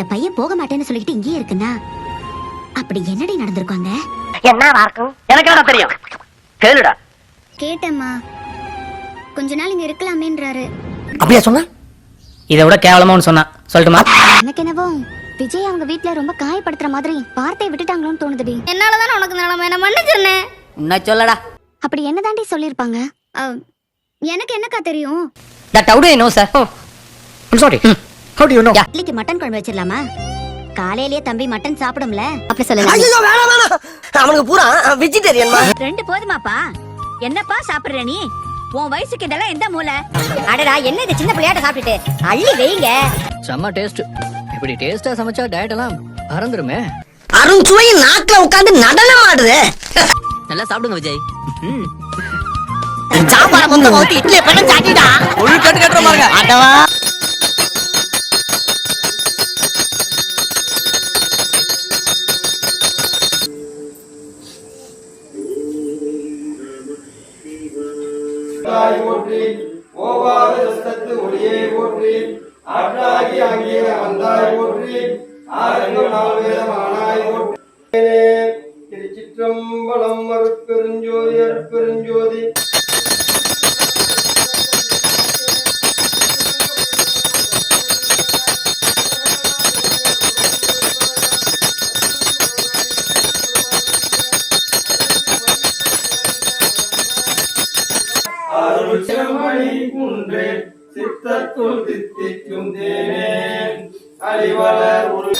இந்த பையன் போக மாட்டேன்னு சொல்லிட்டு இங்கேயே இருக்குன்னா? அப்படி என்னடி நடந்திருக்காங்க என்னவா இருக்கும் எனக்கு என்ன தெரியும்? கேளுடா. கேட்டம்மா. கொஞ்ச நாள் இங்க இருக்கலாமேன்றாரு. அப்படியா சொன்ன? இதை விட கேவலமா ஒன்று சொன்னான் சொல்லட்டுமா? எனக்கு என்னவோ விஜய் அவங்க வீட்ல ரொம்ப காயப்படுத்துற மாதிரி வார்த்தையை விட்டுட்டாங்களோன்னு தோணுதுடி. என்னாலதான் உனக்கு நிலைமை? என்ன மன்னிச்சிருனே உன்னை சொல்லடா. அப்படி என்னதாண்டி சொல்லிருப்பாங்க எனக்கு என்னக்கா தெரியும்? That out no sir sorry how do you know இட்லிக்கு மட்டன் குழம்பு வச்சிடலாமா? காலையிலேயே தம்பி மட்டன் சாப்பிடும்ல? அப்படி சொல்லலாம் ஐயோ வேணாம் வேணாம். அவனுக்கு பூரா வெஜிடேரியன்மா ரெண்டு போதுமாப்பா. என்னப்பா சாப்பிடுற நீ? உன் வயசுக்கு இதெல்லாம் எந்த மூளை? அடடா என்ன இது சின்ன பிள்ளையாட்ட சாப்பிட்டுட்டு? அள்ளி வைங்க. செம்ம டேஸ்ட் இப்படி டேஸ்டா சமைச்சா டயட் எல்லாம் மறந்துருமே அருண் சுவையின் நாக்குல உட்கார்ந்து நடனம் ஆடுது. நல்லா சாப்பிடுங்க விஜய். சாப்பாட மொத்தம் ஊத்தி இட்லியை பண்ண சாட்டிடா ஒரு கட்டு கட்டுற பாருங்க. ஆட்டவா தாய் போற்றி ஓவாத சத்தத்து ஒளியை போற்றி ஆற்றாகி அங்கே வந்தாய் போற்றி ஆரங்கு நாள் வேதமானாய் போற்றி திருச்சிற்றம்பலம் அருட்பெருஞ்சோதி அருட்பெருஞ்சோதி. அருள் செம்மணி குன்றே சித்தத்துள் தித்திக்கும் தேனே. அறிவளர் ஒரு